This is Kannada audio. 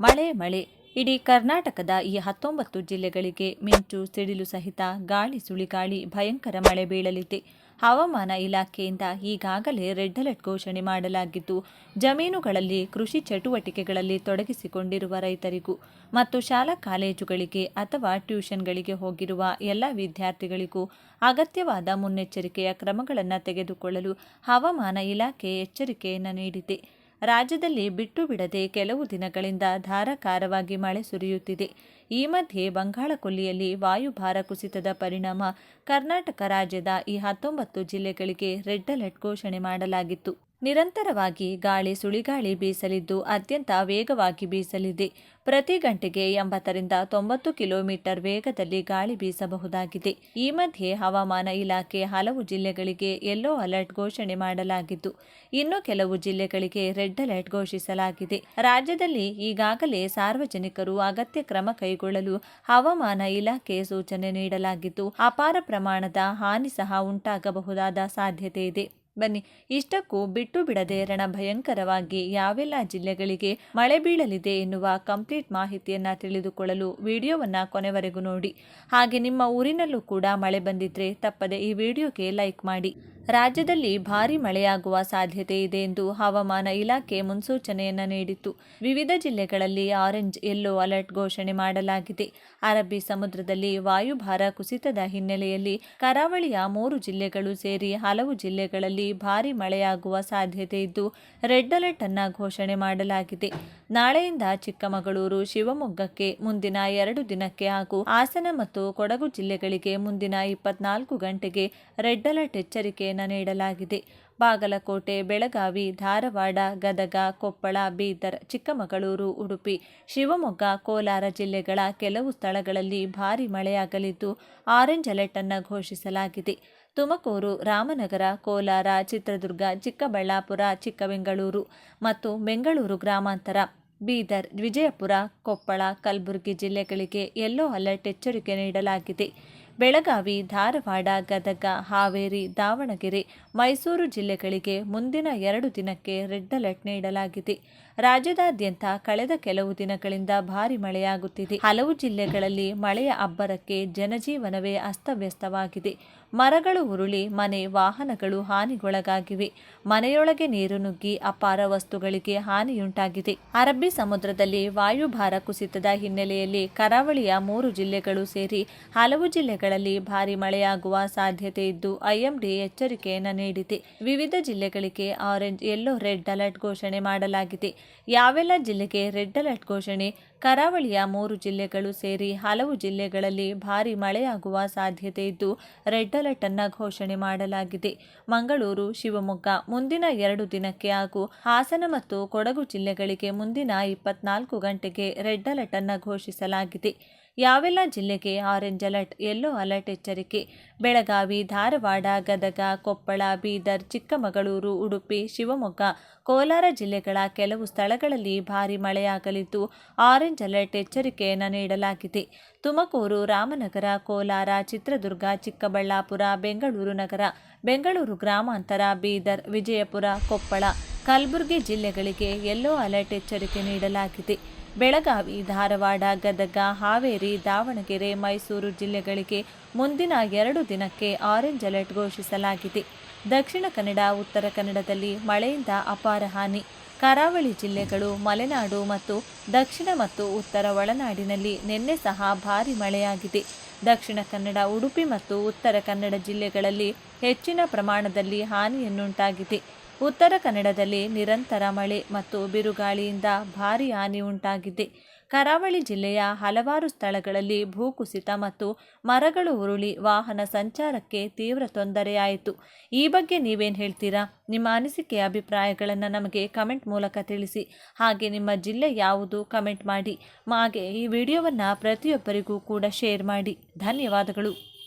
ಮಳೆ ಮಳೆ. ಇಡೀ ಕರ್ನಾಟಕದ ಈ ಹತ್ತೊಂಬತ್ತು ಜಿಲ್ಲೆಗಳಿಗೆ ಮಿಂಚು, ಸಿಡಿಲು ಸಹಿತ ಗಾಳಿ, ಸುಳಿಗಾಳಿ, ಭಯಂಕರ ಮಳೆ ಬೀಳಲಿದೆ. ಹವಾಮಾನ ಇಲಾಖೆಯಿಂದ ಈಗಾಗಲೇ ರೆಡ್ ಅಲರ್ಟ್ ಘೋಷಣೆ ಮಾಡಲಾಗಿದ್ದು, ಜಮೀನುಗಳಲ್ಲಿ ಕೃಷಿ ಚಟುವಟಿಕೆಗಳಲ್ಲಿ ತೊಡಗಿಸಿಕೊಂಡಿರುವ ರೈತರಿಗೂ ಮತ್ತು ಶಾಲಾ ಕಾಲೇಜುಗಳಿಗೆ ಅಥವಾ ಟ್ಯೂಷನ್ಗಳಿಗೆ ಹೋಗಿರುವ ಎಲ್ಲ ವಿದ್ಯಾರ್ಥಿಗಳಿಗೂ ಅಗತ್ಯವಾದ ಮುನ್ನೆಚ್ಚರಿಕೆಯ ಕ್ರಮಗಳನ್ನು ತೆಗೆದುಕೊಳ್ಳಲು ಹವಾಮಾನ ಇಲಾಖೆ ಎಚ್ಚರಿಕೆಯನ್ನು ನೀಡಿದೆ. ರಾಜ್ಯದಲ್ಲಿ ಬಿಟ್ಟು ಬಿಡದೆ ಕೆಲವು ದಿನಗಳಿಂದ ಧಾರಾಕಾರವಾಗಿ ಮಳೆ ಸುರಿಯುತ್ತಿದೆ. ಈ ಮಧ್ಯೆ ಬಂಗಾಳಕೊಲ್ಲಿಯಲ್ಲಿ ವಾಯುಭಾರ ಕುಸಿತದ ಪರಿಣಾಮ ಕರ್ನಾಟಕ ರಾಜ್ಯದ ಈ ಹತ್ತೊಂಬತ್ತು ಜಿಲ್ಲೆಗಳಿಗೆ ರೆಡ್ ಅಲರ್ಟ್ ಘೋಷಣೆ ಮಾಡಲಾಗಿತ್ತು. ನಿರಂತರವಾಗಿ ಗಾಳಿ ಸುಳಿಗಾಳಿ ಬೀಸಲಿದ್ದು ಅತ್ಯಂತ ವೇಗವಾಗಿ ಬೀಸಲಿದೆ. ಪ್ರತಿ ಗಂಟೆಗೆ ಎಂಬತ್ತರಿಂದ ತೊಂಬತ್ತು ಕಿಲೋಮೀಟರ್ ವೇಗದಲ್ಲಿ ಗಾಳಿ ಬೀಸಬಹುದಾಗಿದೆ. ಈ ಮಧ್ಯೆ ಹವಾಮಾನ ಇಲಾಖೆ ಹಲವು ಜಿಲ್ಲೆಗಳಿಗೆ ಯೆಲ್ಲೋ ಅಲರ್ಟ್ ಘೋಷಣೆ ಮಾಡಲಾಗಿದ್ದು, ಇನ್ನು ಕೆಲವು ಜಿಲ್ಲೆಗಳಿಗೆ ರೆಡ್ ಅಲರ್ಟ್ ಘೋಷಿಸಲಾಗಿದೆ. ರಾಜ್ಯದಲ್ಲಿ ಈಗಾಗಲೇ ಸಾರ್ವಜನಿಕರು ಅಗತ್ಯ ಕ್ರಮ ಕೈಗೊಳ್ಳಲು ಹವಾಮಾನ ಇಲಾಖೆ ಸೂಚನೆ ನೀಡಲಾಗಿದ್ದು, ಅಪಾರ ಪ್ರಮಾಣದ ಹಾನಿ ಸಹ ಉಂಟಾಗಬಹುದಾದ ಸಾಧ್ಯತೆ ಇದೆ. ಬನ್ನಿ. ಇಷ್ಟಕ್ಕೂ ಬಿಟ್ಟು ಬಿಡದೆ ರಣ ಭಯಂಕರವಾಗಿ ಯಾವೆಲ್ಲ ಜಿಲ್ಲೆಗಳಿಗೆ ಮಳೆ ಬೀಳಲಿದೆ ಎನ್ನುವ ಕಂಪ್ಲೀಟ್ ಮಾಹಿತಿಯನ್ನು ತಿಳಿದುಕೊಳ್ಳಲು ವಿಡಿಯೋವನ್ನ ಕೊನೆವರೆಗೂ ನೋಡಿ. ಹಾಗೆ ನಿಮ್ಮ ಊರಿನಲ್ಲೂ ಕೂಡ ಮಳೆ ಬಂದಿದ್ರೆ ತಪ್ಪದೆ ಈ ವಿಡಿಯೋಗೆ ಲೈಕ್ ಮಾಡಿ. ರಾಜ್ಯದಲ್ಲಿ ಭಾರಿ ಮಳೆಯಾಗುವ ಸಾಧ್ಯತೆ ಇದೆ ಎಂದು ಹವಾಮಾನ ಇಲಾಖೆ ಮುನ್ಸೂಚನೆಯನ್ನು ನೀಡಿತ್ತು. ವಿವಿಧ ಜಿಲ್ಲೆಗಳಲ್ಲಿ ಆರೆಂಜ್, ಯೆಲ್ಲೋ ಅಲರ್ಟ್ ಘೋಷಣೆ ಮಾಡಲಾಗಿದೆ. ಅರಬ್ಬಿ ಸಮುದ್ರದಲ್ಲಿ ವಾಯುಭಾರ ಕುಸಿತದ ಹಿನ್ನೆಲೆಯಲ್ಲಿ ಕರಾವಳಿಯ ಮೂರು ಜಿಲ್ಲೆಗಳು ಸೇರಿ ಹಲವು ಜಿಲ್ಲೆಗಳಲ್ಲಿ ಭಾರಿ ಮಳೆಯಾಗುವ ಸಾಧ್ಯತೆ ಇದ್ದು, ರೆಡ್ ಅಲರ್ಟ್ ಅನ್ನು ಘೋಷಣೆ ಮಾಡಲಾಗಿದೆ. ನಾಳೆಯಿಂದ ಚಿಕ್ಕಮಗಳೂರು, ಶಿವಮೊಗ್ಗಕ್ಕೆ ಮುಂದಿನ ಎರಡು ದಿನಕ್ಕೆ ಹಾಗೂ ಹಾಸನ ಮತ್ತು ಕೊಡಗು ಜಿಲ್ಲೆಗಳಿಗೆ ಮುಂದಿನ ಇಪ್ಪತ್ನಾಲ್ಕು ಗಂಟೆಗೆ ರೆಡ್ ಅಲರ್ಟ್ ಎಚ್ಚರಿಕೆಯನ್ನು ನೀಡಲಾಗಿದೆ. ಬಾಗಲಕೋಟೆ, ಬೆಳಗಾವಿ, ಧಾರವಾಡ, ಗದಗ, ಕೊಪ್ಪಳ, ಬೀದರ್, ಚಿಕ್ಕಮಗಳೂರು, ಉಡುಪಿ, ಶಿವಮೊಗ್ಗ, ಕೋಲಾರ ಜಿಲ್ಲೆಗಳ ಕೆಲವು ಸ್ಥಳಗಳಲ್ಲಿ ಭಾರೀ ಮಳೆಯಾಗಲಿದ್ದು ಆರೆಂಜ್ ಅಲರ್ಟ್ ಅನ್ನು ಘೋಷಿಸಲಾಗಿದೆ. ತುಮಕೂರು, ರಾಮನಗರ, ಕೋಲಾರ, ಚಿತ್ರದುರ್ಗ, ಚಿಕ್ಕಬಳ್ಳಾಪುರ, ಚಿಕ್ಕಬೆಂಗಳೂರು ಮತ್ತು ಬೆಂಗಳೂರು ಗ್ರಾಮಾಂತರ, ಬೀದರ್, ವಿಜಯಪುರ, ಕೊಪ್ಪಳ, ಕಲಬುರಗಿ ಜಿಲ್ಲೆಗಳಿಗೆ ಯೆಲ್ಲೋ ಅಲರ್ಟ್ ಎಚ್ಚರಿಕೆ ನೀಡಲಾಗಿದೆ. ಬೆಳಗಾವಿ ಧಾರವಾಡ ಗದಗ ಹಾವೇರಿ ದಾವಣಗೆರೆ ಮೈಸೂರು ಜಿಲ್ಲೆಗಳಿಗೆ ಮುಂದಿನ ಎರಡು ದಿನಕ್ಕೆ ರೆಡ್ ಅಲರ್ಟ್ ನೀಡಲಾಗಿದೆ. ರಾಜ್ಯದಾದ್ಯಂತ ಕಳೆದ ಕೆಲವು ದಿನಗಳಿಂದ ಭಾರಿ ಮಳೆಯಾಗುತ್ತಿದೆ. ಹಲವು ಜಿಲ್ಲೆಗಳಲ್ಲಿ ಮಳೆಯ ಅಬ್ಬರಕ್ಕೆ ಜನಜೀವನವೇ ಅಸ್ತವ್ಯಸ್ತವಾಗಿದೆ. ಮರಗಳು ಉರುಳಿ, ಮನೆ, ವಾಹನಗಳು ಹಾನಿಗೊಳಗಾಗಿವೆ. ಮನೆಯೊಳಗೆ ನೀರು ನುಗ್ಗಿ ಅಪಾರ ವಸ್ತುಗಳಿಗೆ ಹಾನಿಯುಂಟಾಗಿದೆ. ಅರಬ್ಬಿ ಸಮುದ್ರದಲ್ಲಿ ವಾಯುಭಾರ ಕುಸಿತದ ಹಿನ್ನೆಲೆಯಲ್ಲಿ ಕರಾವಳಿಯ ಮೂರು ಜಿಲ್ಲೆಗಳು ಸೇರಿ ಹಲವು ಜಿಲ್ಲೆಗಳಲ್ಲಿ ಭಾರಿ ಮಳೆಯಾಗುವ ಸಾಧ್ಯತೆ ಇದ್ದು, ಐಎಂಡಿ ಎಚ್ಚರಿಕೆಯನ್ನು ನೀಡಿದೆ. ವಿವಿಧ ಜಿಲ್ಲೆಗಳಿಗೆ ಆರೆಂಜ್, ಯೆಲ್ಲೋ ರೆಡ್ ಅಲರ್ಟ್ ಘೋಷಣೆ ಮಾಡಲಾಗಿದೆ. ಯಾವೆಲ್ಲ ಜಿಲ್ಲೆಗೆ ರೆಡ್ ಅಲರ್ಟ್ ಘೋಷಣೆ? ಕರಾವಳಿಯ ಮೂರು ಜಿಲ್ಲೆಗಳು ಸೇರಿ ಹಲವು ಜಿಲ್ಲೆಗಳಲ್ಲಿ ಭಾರೀ ಮಳೆಯಾಗುವ ಸಾಧ್ಯತೆ ಇದ್ದು ರೆಡ್ ಅಲರ್ಟ್ ಅನ್ನು ಘೋಷಣೆ ಮಾಡಲಾಗಿದೆ. ಮಂಗಳೂರು, ಶಿವಮೊಗ್ಗ ಮುಂದಿನ ಎರಡು ದಿನಕ್ಕೆ ಹಾಗೂ ಹಾಸನ ಮತ್ತು ಕೊಡಗು ಜಿಲ್ಲೆಗಳಿಗೆ ಮುಂದಿನ ಇಪ್ಪತ್ನಾಲ್ಕು ಗಂಟೆಗೆ ರೆಡ್ ಅಲರ್ಟ್ ಅನ್ನು ಘೋಷಿಸಲಾಗಿದೆ. ಯಾವೆಲ್ಲ ಜಿಲ್ಲೆಗೆ ಆರೆಂಜ್ ಅಲರ್ಟ್ ಯೆಲ್ಲೋ ಅಲರ್ಟ್ ಎಚ್ಚರಿಕೆ? ಬೆಳಗಾವಿ, ಧಾರವಾಡ, ಗದಗ, ಕೊಪ್ಪಳ, ಬೀದರ್, ಚಿಕ್ಕಮಗಳೂರು, ಉಡುಪಿ, ಶಿವಮೊಗ್ಗ, ಕೋಲಾರ ಜಿಲ್ಲೆಗಳ ಕೆಲವು ಸ್ಥಳಗಳಲ್ಲಿ ಭಾರಿ ಮಳೆಯಾಗಲಿದ್ದು ಆರೆಂಜ್ ಅಲರ್ಟ್ ಎಚ್ಚರಿಕೆಯನ್ನು ನೀಡಲಾಗಿದೆ. ತುಮಕೂರು, ರಾಮನಗರ, ಕೋಲಾರ, ಚಿತ್ರದುರ್ಗ, ಚಿಕ್ಕಬಳ್ಳಾಪುರ, ಬೆಂಗಳೂರು ನಗರ, ಬೆಂಗಳೂರು ಗ್ರಾಮಾಂತರ, ಬೀದರ್, ವಿಜಯಪುರ, ಕೊಪ್ಪಳ ಕಲಬುರಗಿ ಜಿಲ್ಲೆಗಳಿಗೆ ಯೆಲ್ಲೋ ಅಲರ್ಟ್ ಎಚ್ಚರಿಕೆ ನೀಡಲಾಗಿದೆ. ಬೆಳಗಾವಿ, ಧಾರವಾಡ, ಗದಗ, ಹಾವೇರಿ, ದಾವಣಗೆರೆ, ಮೈಸೂರು ಜಿಲ್ಲೆಗಳಿಗೆ ಮುಂದಿನ ಎರಡು ದಿನಕ್ಕೆ ಆರೆಂಜ್ ಅಲರ್ಟ್ ಘೋಷಿಸಲಾಗಿದೆ. ದಕ್ಷಿಣ ಕನ್ನಡ, ಉತ್ತರ ಕನ್ನಡದಲ್ಲಿ ಮಳೆಯಿಂದ ಅಪಾರ ಹಾನಿ. ಕರಾವಳಿ ಜಿಲ್ಲೆಗಳು ಮಲೆನಾಡು ಮತ್ತು ದಕ್ಷಿಣ ಮತ್ತು ಉತ್ತರ ಒಳನಾಡಿನಲ್ಲಿ ನಿನ್ನೆ ಸಹ ಭಾರಿ ಮಳೆಯಾಗಿದೆ. ದಕ್ಷಿಣ ಕನ್ನಡ, ಉಡುಪಿ ಮತ್ತು ಉತ್ತರ ಕನ್ನಡ ಜಿಲ್ಲೆಗಳಲ್ಲಿ ಹೆಚ್ಚಿನ ಪ್ರಮಾಣದಲ್ಲಿ ಹಾನಿಯನ್ನುಂಟಾಗಿದೆ. ಉತ್ತರ ಕನ್ನಡದಲ್ಲಿ ನಿರಂತರ ಮಳೆ ಮತ್ತು ಬಿರುಗಾಳಿಯಿಂದ ಭಾರಿ ಹಾನಿ ಉಂಟಾಗಿದೆ. ಕರಾವಳಿ ಜಿಲ್ಲೆಯ ಹಲವಾರು ಸ್ಥಳಗಳಲ್ಲಿ ಭೂಕುಸಿತ ಮತ್ತು ಮರಗಳು ಉರುಳಿ ವಾಹನ ಸಂಚಾರಕ್ಕೆ ತೀವ್ರ ತೊಂದರೆಯಾಯಿತು ಈ ಬಗ್ಗೆ ನೀವೇನು ಹೇಳ್ತೀರಾ? ನಿಮ್ಮ ಅನಿಸಿಕೆ, ಅಭಿಪ್ರಾಯಗಳನ್ನು ನಮಗೆ ಕಮೆಂಟ್ ಮೂಲಕ ತಿಳಿಸಿ. ಹಾಗೆ ನಿಮ್ಮ ಜಿಲ್ಲೆ ಯಾವುದು ಕಮೆಂಟ್ ಮಾಡಿ. ಹಾಗೆ ಈ ವಿಡಿಯೋವನ್ನು ಪ್ರತಿಯೊಬ್ಬರಿಗೂ ಕೂಡ ಶೇರ್ ಮಾಡಿ. ಧನ್ಯವಾದಗಳು.